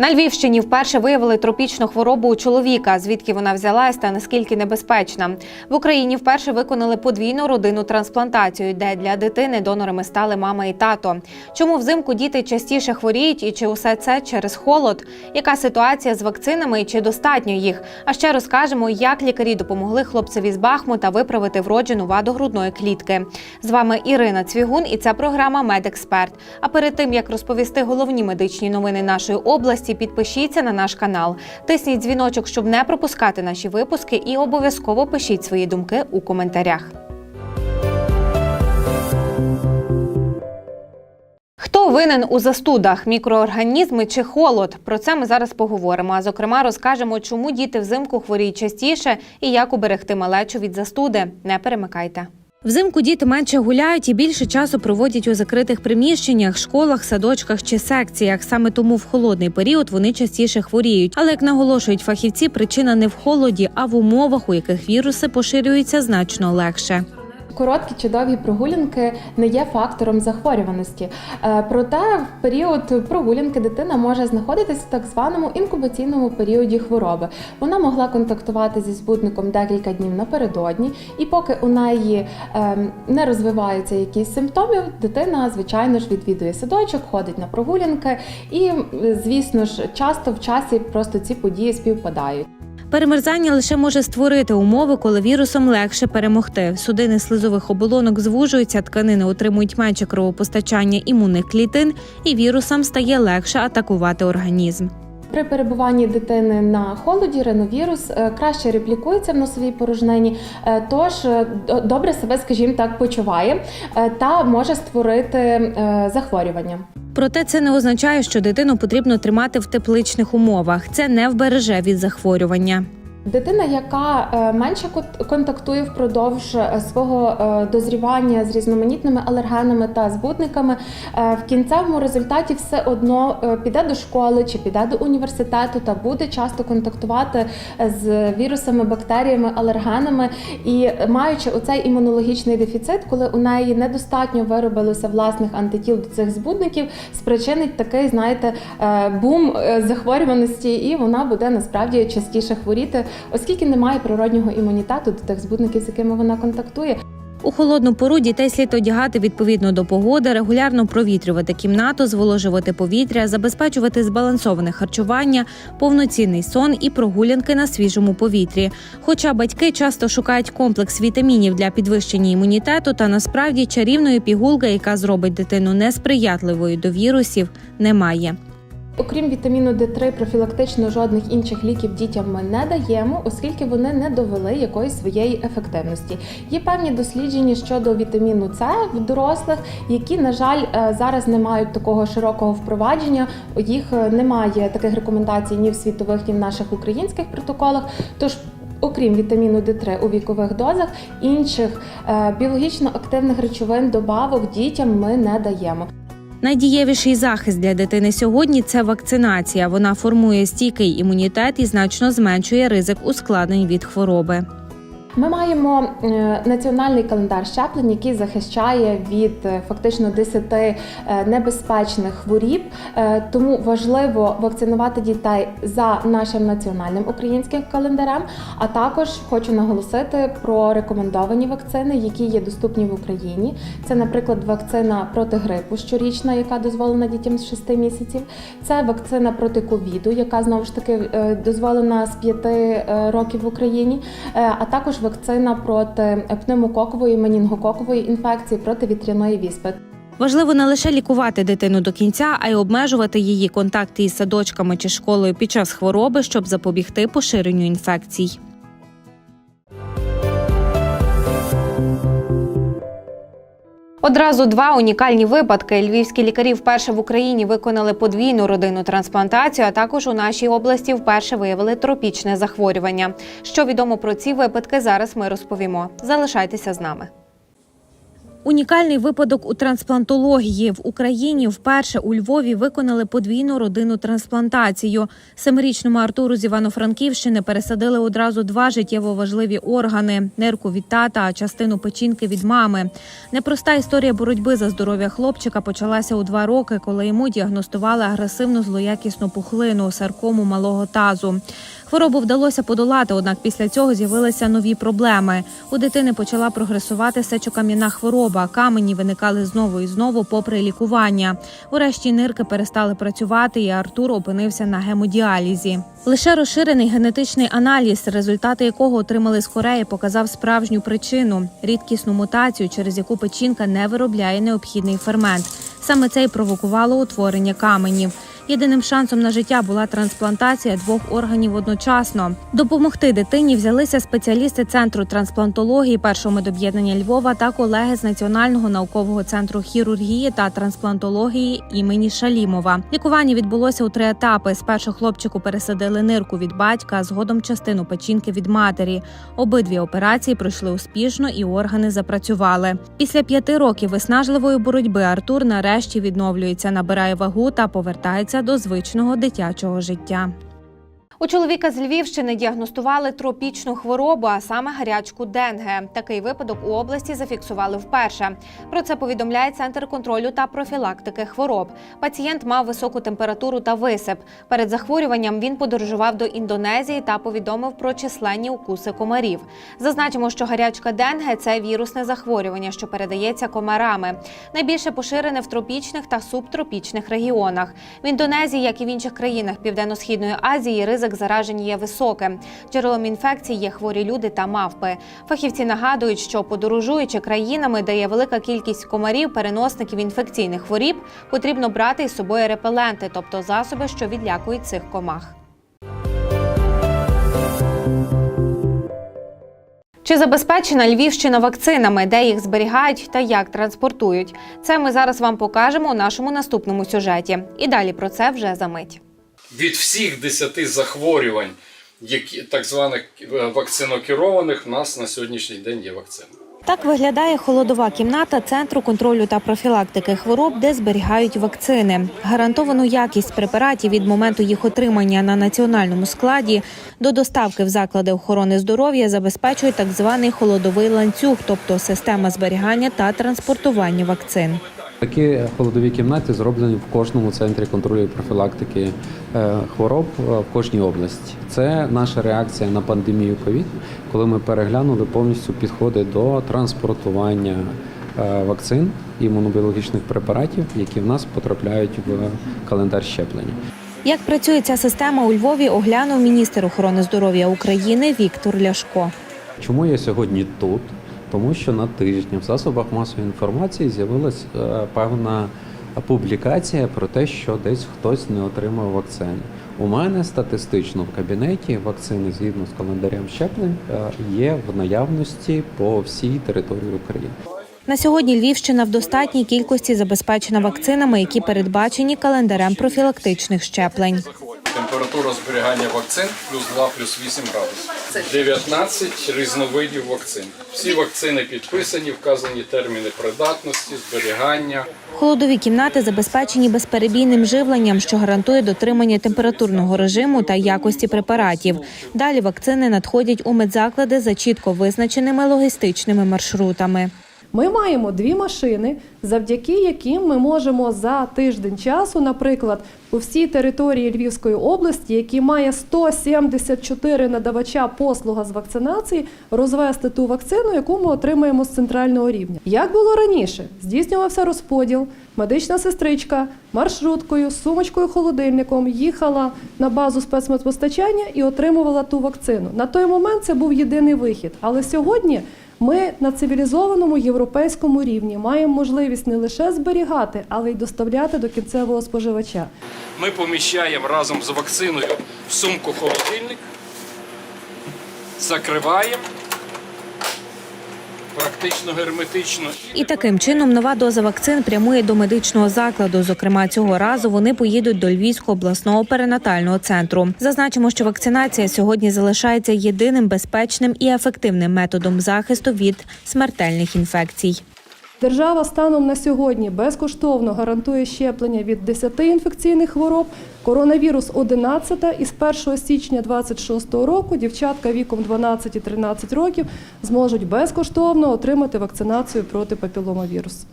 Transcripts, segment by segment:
На Львівщині вперше виявили тропічну хворобу у чоловіка. Звідки вона взялась та наскільки небезпечна. В Україні вперше виконали подвійну родинну трансплантацію, де для дитини донорами стали мама і тато. Чому взимку діти частіше хворіють і чи усе це через холод? Яка ситуація з вакцинами і чи достатньо їх? А ще розкажемо, як лікарі допомогли хлопцеві з Бахмута виправити вроджену ваду грудної клітки. З вами Ірина Цвігун, і це програма Медексперт. А перед тим як розповісти головні медичні новини нашої області, підпишіться на наш канал, тисніть дзвіночок, щоб не пропускати наші випуски, і обов'язково пишіть свої думки у коментарях. Хто винен у застудах мікроорганізми чи холод? Про це ми зараз поговоримо. А зокрема, розкажемо, чому діти взимку хворіють частіше і як уберегти малечу від застуди. Не перемикайте. Взимку діти менше гуляють і більше часу проводять у закритих приміщеннях, школах, садочках чи секціях. Саме тому в холодний період вони частіше хворіють. Але як наголошують фахівці, причина не в холоді, а в умовах, у яких віруси поширюються значно легше. Короткі чи довгі прогулянки не є фактором захворюваності. Е, Проте в період прогулянки дитина може знаходитися в так званому інкубаційному періоді хвороби. Вона могла контактувати зі збудником декілька днів напередодні, і поки у неї ем, не розвиваються якісь симптоми, дитина, звичайно ж, відвідує садочок, ходить на прогулянки, і, звісно ж, часто в часі просто ці події співпадають. Перемерзання лише може створити умови, коли вірусом легше перемогти. Судини слизових оболонок звужуються, тканини отримують менше кровопостачання імунних клітин, і вірусам стає легше атакувати організм. При перебуванні дитини на холоді реновірус е, краще реплікується в носовій порожнині, е, тож е, добре себе, скажімо так, почуває та може створити захворювання. Проте це не означає, що дитину потрібно тримати в тепличних умовах. Це не вбереже від захворювання. Дитина, яка е, менше контактує впродовж е, свого е, дозрівання з різноманітними алергенами та збутниками, в кінцевому результаті все одно піде до школи чи піде до університету та буде часто контактувати з вірусами, бактеріями, алергенами. І маючи оцей імунологічний дефіцит, коли у неї недостатньо виробилося власних антитіл до цих збудників, спричинить такий, знаєте, бум захворюваності, і вона буде насправді частіше хворіти, оскільки немає природнього імунітету до тих збудників, з якими вона контактує. У холодну пору дітей слід одягати відповідно до погоди, регулярно провітрювати кімнату, зволожувати повітря, забезпечувати збалансоване харчування, повноцінний сон і прогулянки на свіжому повітрі. Хоча батьки часто шукають комплекс вітамінів для підвищення імунітету, та насправді чарівної пігулки, яка зробить дитину несприятливою до вірусів, немає. Окрім вітаміну Д3, профілактично жодних інших ліків дітям ми не даємо, оскільки вони не довели якоїсь своєї ефективності. Є певні дослідження щодо вітаміну С в дорослих, які, на жаль, е, зараз не мають такого широкого впровадження. Їх е, немає таких рекомендацій ні в світових, ні в наших українських протоколах. Тож Окрім вітаміну Д3 у вікових дозах, інших е, біологічно активних речовин добавок дітям ми не даємо. Найдієвіший захист для дитини сьогодні це вакцинація. Вона формує стійкий імунітет і значно зменшує ризик ускладнень від хвороби. Ми маємо е, національний календар щеплень, який захищає від е, фактично 10 е, небезпечних хворіб. Тому важливо вакцинувати дітей за нашим національним українським календарем. А також хочу наголосити про рекомендовані вакцини, які є доступні в Україні. Це, наприклад, вакцина проти грипу щорічна, яка дозволена дітям з 6 місяців. Це вакцина проти ковіду, яка знову ж таки дозволена з 5 е, років в Україні, а також вакцина проти пневмококової, менінгококової інфекції, проти вітряної віспи. Важливо не лише лікувати дитину до кінця, а й обмежувати її контакти із садочками чи школою під час хвороби, щоб запобігти поширенню інфекцій. Одразу два унікальні випадки. Львівські лікарі вперше в Україні виконали подвійну родинну трансплантацію, а також у нашій області вперше виявили тропічне захворювання. Що відомо про ці випадки, зараз ми розповімо. Залишайтеся з нами. Унікальний випадок у трансплантології в Україні вперше у Львові виконали подвійну родинну трансплантацію. Семирічному Артуру з Івано-Франківщини пересадили одразу два життєво важливі органи: нирку від тата, а частину печінки від мами. Непроста історія боротьби за здоров'я хлопчика почалася у два роки, коли йому діагностували агресивну злоякісну пухлину саркому малого тазу. Хворобу вдалося подолати, однак після цього з'явилися нові проблеми. У дитини почала прогресувати сечокам'яна хвороба. Камені виникали знову і знову, попри лікування. Урешті нирки перестали працювати, і Артур опинився на гемодіалізі. Лише розширений генетичний аналіз, результати якого отримали з Кореї, показав справжню причину рідкісну мутацію, через яку печінка не виробляє необхідний фермент. Саме це й провокувало утворення каменів. Єдиним шансом на життя була трансплантація двох органів одночасно. Допомогти дитині взялися спеціалісти центру трансплантології першого медоб'єднання Львова та колеги з Національного наукового центру хірургії та трансплантології імені Шалімова. Лікування відбулося у три етапи. Спершу хлопчику пересадили нирку від батька, згодом частину печінки від матері. Обидві операції пройшли успішно і органи запрацювали. Після п'яти років виснажливої боротьби Артур нарешті відновлюється, набирає вагу та повертається до звичного дитячого життя. У чоловіка з Львівщини діагностували тропічну хворобу, а саме гарячку денге. Такий випадок у області зафіксували вперше. Про це повідомляє центр контролю та профілактики хвороб. Пацієнт мав високу температуру та висип. Перед захворюванням він подорожував до Індонезії та повідомив про численні укуси комарів. Зазначимо, що гарячка денге це вірусне захворювання, що передається комарами. Найбільше поширене в тропічних та субтропічних регіонах. В Індонезії, як і в інших країнах Південно-східної Азії, ризик заражень є високим. Джерелом інфекції є хворі люди та мавпи. Фахівці нагадують, що подорожуючи країнами, де є велика кількість комарів, переносників інфекційних хворіб, потрібно брати із собою репеленти, тобто засоби, що відлякують цих комах. Чи забезпечена Львівщина вакцинами, де їх зберігають та як транспортують? Це ми зараз вам покажемо у нашому наступному сюжеті. І далі про це вже за мить. Від всіх 10 захворювань, які так званих е, вакцинокерованих, в нас на сьогоднішній день є вакцина. Так виглядає холодова кімната центру контролю та профілактики хвороб, де зберігають вакцини. Гарантовану якість препаратів від моменту їх отримання на національному складі до доставки в заклади охорони здоров'я забезпечує так званий холодовий ланцюг, тобто система зберігання та транспортування вакцин. Такі холодові кімнати зроблені в кожному центрі контролю і профілактики е, хвороб е, в кожній області. Це наша реакція на пандемію ковід, коли ми переглянули повністю підходи до транспортування е, вакцин і імунобіологічних препаратів, які в нас потрапляють в календар щеплення. Як працює ця система у Львові, оглянув міністр охорони здоров'я України Віктор Ляшко. Чому я сьогодні тут? Тому що на тижні в засобах масової інформації з'явилась е, певна публікація про те, що десь хтось не отримав вакцини. У мене статистично в кабінеті вакцини згідно з календарем щеплень е, є в наявності по всій території України. На сьогодні Львівщина в достатній кількості забезпечена вакцинами, які передбачені календарем профілактичних щеплень. Температура зберігання вакцин плюс 2, плюс 8 градусів. 19 різновидів вакцин. Всі вакцини підписані, вказані терміни придатності, зберігання. Холодові кімнати забезпечені безперебійним живленням, що гарантує дотримання температурного режиму та якості препаратів. Далі вакцини надходять у медзаклади за чітко визначеними логістичними маршрутами. Ми маємо дві машини, завдяки яким ми можемо за тиждень часу, наприклад, по всій території Львівської області, які має 174 надавача послуга з вакцинації, розвести ту вакцину, яку ми отримаємо з центрального рівня. Як було раніше, здійснювався розподіл. Медична сестричка маршруткою, сумочкою, холодильником їхала на базу спецмедпостачання і отримувала ту вакцину. На той момент це був єдиний вихід. Але сьогодні ми на цивілізованому європейському рівні маємо можливість не лише зберігати, але й доставляти до кінцевого споживача. Ми поміщаємо разом з вакциною в сумку холодильник, закриваємо практично герметично. І таким чином нова доза вакцин прямує до медичного закладу. Зокрема, цього разу вони поїдуть до Львівського обласного перинатального центру. Зазначимо, що вакцинація сьогодні залишається єдиним безпечним і ефективним методом захисту від смертельних інфекцій. Держава станом на сьогодні безкоштовно гарантує щеплення від 10 інфекційних хвороб, коронавірус 11 і з 1 січня 2026 року дівчатка віком 12-13 років зможуть безкоштовно отримати вакцинацію проти папіломавірусу.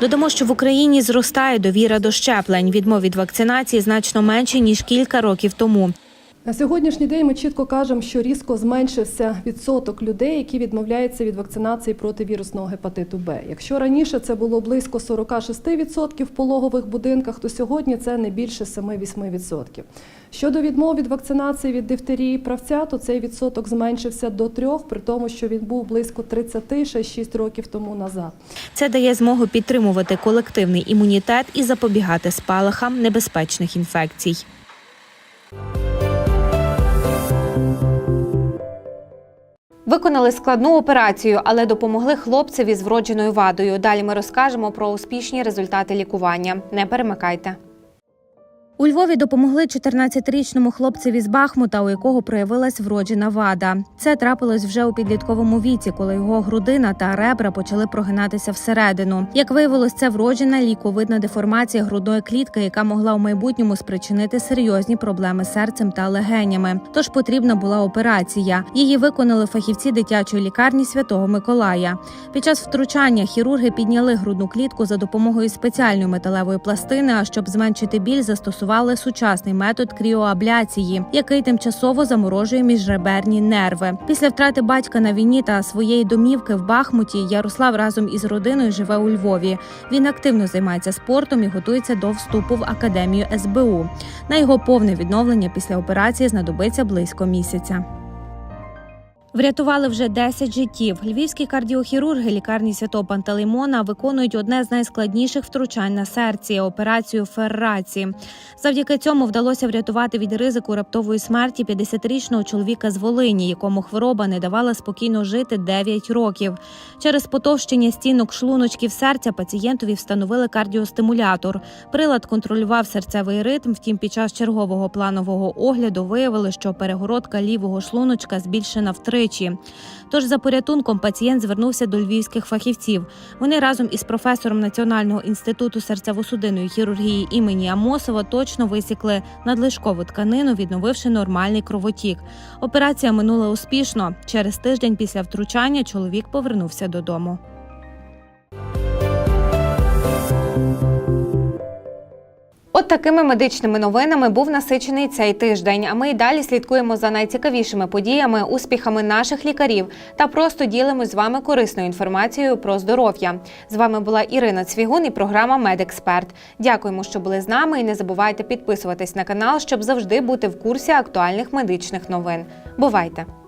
Додамо, що в Україні зростає довіра до щеплень. Відмов від вакцинації значно менше ніж кілька років тому. На сьогоднішній день ми чітко кажемо, що різко зменшився відсоток людей, які відмовляються від вакцинації проти вірусного гепатиту Б. Якщо раніше це було близько 46% в пологових будинках, то сьогодні це не більше 7-8%. Щодо відмов від вакцинації від дифтерії правця, то цей відсоток зменшився до 3%, при тому, що він був близько 30 ще 6 років тому назад. Це дає змогу підтримувати колективний імунітет і запобігати спалахам небезпечних інфекцій. Виконали складну операцію, але допомогли хлопцеві з вродженою вадою. Далі ми розкажемо про успішні результати лікування. Не перемикайте. У Львові допомогли 14-річному хлопцеві з Бахмута, у якого проявилась вроджена вада. Це трапилось вже у підлітковому віці, коли його грудина та ребра почали прогинатися всередину. Як виявилось, це вроджена ліковидна деформація грудної клітки, яка могла у майбутньому спричинити серйозні проблеми з серцем та легенями. Тож потрібна була операція. Її виконали фахівці дитячої лікарні Святого Миколая. Під час втручання хірурги підняли грудну клітку за допомогою спеціальної металевої пластини. А щоб зменшити біль, застосували сучасний метод кріоабляції, який тимчасово заморожує міжреберні нерви. Після втрати батька на війні та своєї домівки в Бахмуті Ярослав разом із родиною живе у Львові. Він активно займається спортом і готується до вступу в академію СБУ. На його повне відновлення після операції знадобиться близько місяця. Врятували вже 10 життів. Львівські кардіохірурги лікарні святого Пантелеймона виконують одне з найскладніших втручань на серці операцію ферраці. Завдяки цьому вдалося врятувати від ризику раптової смерті 50-річного чоловіка з Волині, якому хвороба не давала спокійно жити 9 років. Через потовщення стінок шлуночків серця пацієнтові встановили кардіостимулятор. Прилад контролював серцевий ритм. Втім, під час чергового планового огляду виявили, що перегородка лівого шлуночка збільшена втричі. Тож за порятунком пацієнт звернувся до львівських фахівців. Вони разом із професором Національного інституту серцево-судинної хірургії імені Амосова точно висікли надлишкову тканину, відновивши нормальний кровотік. Операція минула успішно. Через тиждень після втручання чоловік повернувся додому. От такими медичними новинами був насичений цей тиждень. А ми й далі слідкуємо за найцікавішими подіями, успіхами наших лікарів та просто ділимось з вами корисною інформацією про здоров'я. З вами була Ірина Цвігун і програма Медексперт. Дякуємо, що були з нами. І не забувайте підписуватись на канал, щоб завжди бути в курсі актуальних медичних новин. Бувайте!